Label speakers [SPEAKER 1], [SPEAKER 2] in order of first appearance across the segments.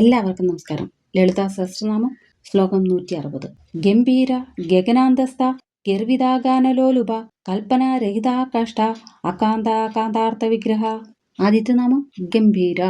[SPEAKER 1] എല്ലാവർക്കും നമസ്കാരം. ലളിതാ സഹസ്രനാമം ശ്ലോകം നൂറ്റി അറുപത് ഗംഭീര ഗഗനാന്തസ്ഥ ഗർവിതാഗാനലോലുപ കൽപ്പനാരഹിതാകാഷ്ട അകാന്താകാന്താർത്ഥ വിഗ്രഹ ആദിത്യനാമം ഗംഭീര.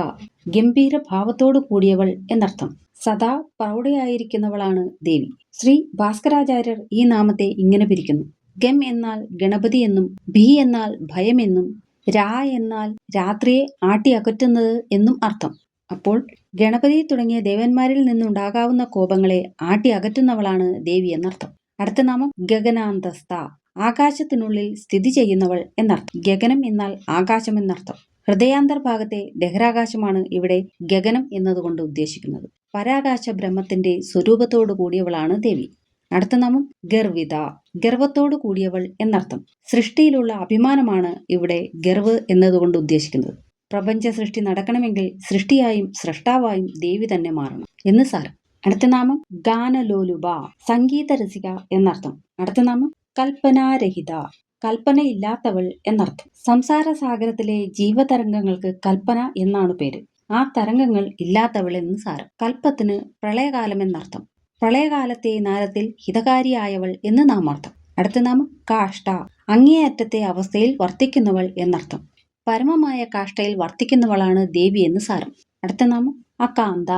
[SPEAKER 1] ഗംഭീര ഭാവത്തോടു കൂടിയവൾ എന്നർത്ഥം. സദാ പ്രൗഢയായിരിക്കുന്നവളാണ് ദേവി. ശ്രീ ഭാസ്കരാചാര്യർ ഈ നാമത്തെ ഇങ്ങനെ പിരിക്കുന്നു. ഗം എന്നാൽ ഗണപതി എന്നും ഭീ എന്നാൽ ഭയമെന്നും രാ എന്നാൽ രാത്രിയെ ആട്ടി അകറ്റുന്നത് എന്നും അർത്ഥം. അപ്പോൾ ഗണപതി തുടങ്ങിയ ദേവന്മാരിൽ നിന്നുണ്ടാകാവുന്ന കോപങ്ങളെ ആട്ടി അകറ്റുന്നവളാണ് ദേവി എന്നർത്ഥം. അടുത്ത നാമം ഗഗനാന്തസ്ഥ. ആകാശത്തിനുള്ളിൽ സ്ഥിതി ചെയ്യുന്നവൾ എന്നർത്ഥം. ഗഗനം എന്നാൽ ആകാശം എന്നർത്ഥം. ഹൃദയാന്തർഭാഗത്തെ ദഹരാകാശമാണ് ഇവിടെ ഗഗനം എന്നതുകൊണ്ട് ഉദ്ദേശിക്കുന്നത്. പരാകാശ ബ്രഹ്മത്തിന്റെ സ്വരൂപത്തോടു കൂടിയവളാണ് ദേവി. അടുത്ത നാമം ഗർവിത. ഗർവത്തോടു കൂടിയവൾ എന്നർത്ഥം. സൃഷ്ടിയിലുള്ള അഭിമാനമാണ് ഇവിടെ ഗർവ് എന്നതുകൊണ്ട് ഉദ്ദേശിക്കുന്നത്. പ്രപഞ്ച സൃഷ്ടി നടക്കണമെങ്കിൽ സൃഷ്ടിയായും സൃഷ്ടാവായും ദേവി തന്നെ മാറണം. എന്ന് സാരം. അടുത്ത നാമം ഗാനലോലുബ സംഗീത രസിക എന്നർത്ഥം. അടുത്ത നാമം കൽപ്പനാരഹിത കൽപ്പനയില്ലാത്തവൾ എന്നർത്ഥം. സംസാര സാഗരത്തിലെ ജീവതരംഗങ്ങൾക്ക് കൽപ്പന എന്നാണ് പേര്. ആ തരംഗങ്ങൾ ഇല്ലാത്തവൾ എന്ന് സാരം. കൽപ്പത്തിന് പ്രളയകാലം എന്നർത്ഥം. പ്രളയകാലത്തെ നാരത്തിൽ ഹിതകാരിയായവൾ എന്ന് നാമർത്ഥം. അടുത്ത നാമം കാഷ്ട അങ്ങേയറ്റത്തെ അവസ്ഥയിൽ വർത്തിക്കുന്നവൾ എന്നർത്ഥം. പരമമായ കാഷ്ടയിൽ വർത്തിക്കുന്നവളാണ് ദേവി എന്ന് സാരം. അടുത്ത നാമം അകാന്ത.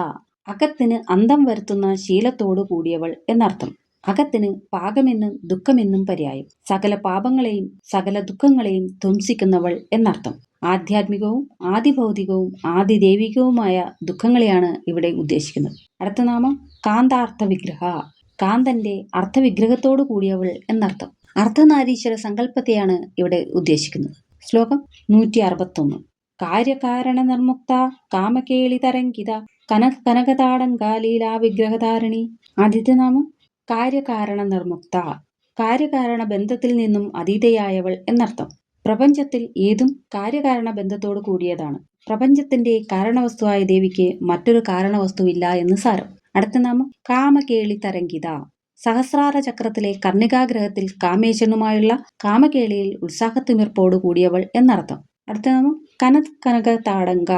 [SPEAKER 1] അകത്തിന് അന്തം വരുത്തുന്ന ശീലത്തോടു കൂടിയവൾ എന്നർത്ഥം. അകത്തിന് പാകമെന്നും ദുഃഖമെന്നും പര്യായം. സകല പാപങ്ങളെയും സകല ദുഃഖങ്ങളെയും ധ്വംസിക്കുന്നവൾ എന്നർത്ഥം. ആധ്യാത്മികവും ആദിഭൗതികവും ആദിദൈവികവുമായ ദുഃഖങ്ങളെയാണ് ഇവിടെ ഉദ്ദേശിക്കുന്നത്. അടുത്ത നാമം കാന്താർത്ഥ വിഗ്രഹ കാന്തന്റെ അർത്ഥവിഗ്രഹത്തോടു കൂടിയവൾ എന്നർത്ഥം. അർദ്ധനാരീശ്വര സങ്കല്പത്തെയാണ് ഇവിടെ ഉദ്ദേശിക്കുന്നത്. ശ്ലോകം നൂറ്റി അറുപത്തൊന്ന് കാര്യകാരണ നിർമുക്ത കാമകേളി തരങ്കിത കന കനകതാടങ്കാലീലാ വിഗ്രഹധാരണി. ആദിത്യനാമം കാര്യകാരണ നിർമുക്ത കാര്യകാരണ ബന്ധത്തിൽ നിന്നും അതീതയായവൾ എന്നർത്ഥം. പ്രപഞ്ചത്തിൽ ഏതും കാര്യകാരണ ബന്ധത്തോട് കൂടിയതാണ്. പ്രപഞ്ചത്തിന്റെ കാരണവസ്തുവായ ദേവിക്ക് മറ്റൊരു കാരണവസ്തുവില്ല എന്ന് സാരം. അടുത്ത നാമം കാമകേളി തരംഗിത സഹസ്രാര ചക്രത്തിലെ കർണികാഗ്രഹത്തിൽ കാമേശനുമായുള്ള കാമകേളിയിൽ ഉത്സാഹത്തിമിർപ്പോട് കൂടിയവൾ എന്നർത്ഥം. അടുത്ത നാമം കനത് കനക താടങ്ക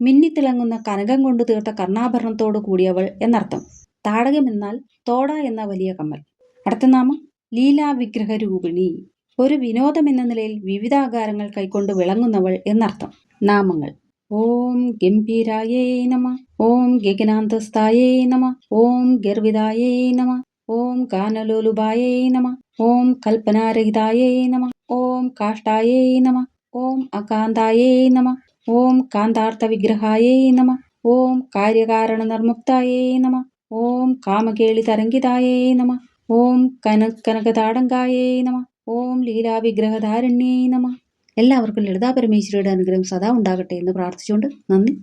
[SPEAKER 1] മിന്നിത്തിളങ്ങുന്ന കനകം കൊണ്ട് തീർത്ത കർണാഭരണത്തോടു കൂടിയവൾ എന്നർത്ഥം. താടകം എന്നാൽ തോട എന്ന വലിയ കമ്മൽ. അടുത്ത നാമം ലീലാ വിഗ്രഹ രൂപിണി ഒരു വിനോദം എന്ന നിലയിൽ വിവിധാകാരങ്ങൾ കൈക്കൊണ്ട് വിളങ്ങുന്നവൾ എന്നർത്ഥം. നാമങ്ങൾ. ഓം ഗംഭീരായേ നമ. ഓം ഗഗനാന്തസ്തായേ നമ. ഓം ഗർവിതായേ നമ. ഓം കാനലോലുബായേ നമ. ഓം കൽപ്പനാരഹിതായേ നമ. ഓം കാഷ്ടായേ നമ. ഓം അകാന്തായേ നമ. ഓം കാന്താർത്ഥ കാന്താർത്ഥവിഗ്രഹായേ നമ. ഓം കാര്യകാരണ നിർമുക്തായേ നമ. ഓം കാമകേളി തരംഗിതായേ നമ. ഓം കന കനകതാടങ്കായേ നമ. ഓം ലീലാവിഗ്രഹധാരണ്യേ നമ. എല്ലാവർക്കും ലളിതാ പരമേശ്വരിയുടെ അനുഗ്രഹം സദാ ഉണ്ടാകട്ടെ എന്ന് പ്രാർത്ഥിച്ചുകൊണ്ട് നന്ദി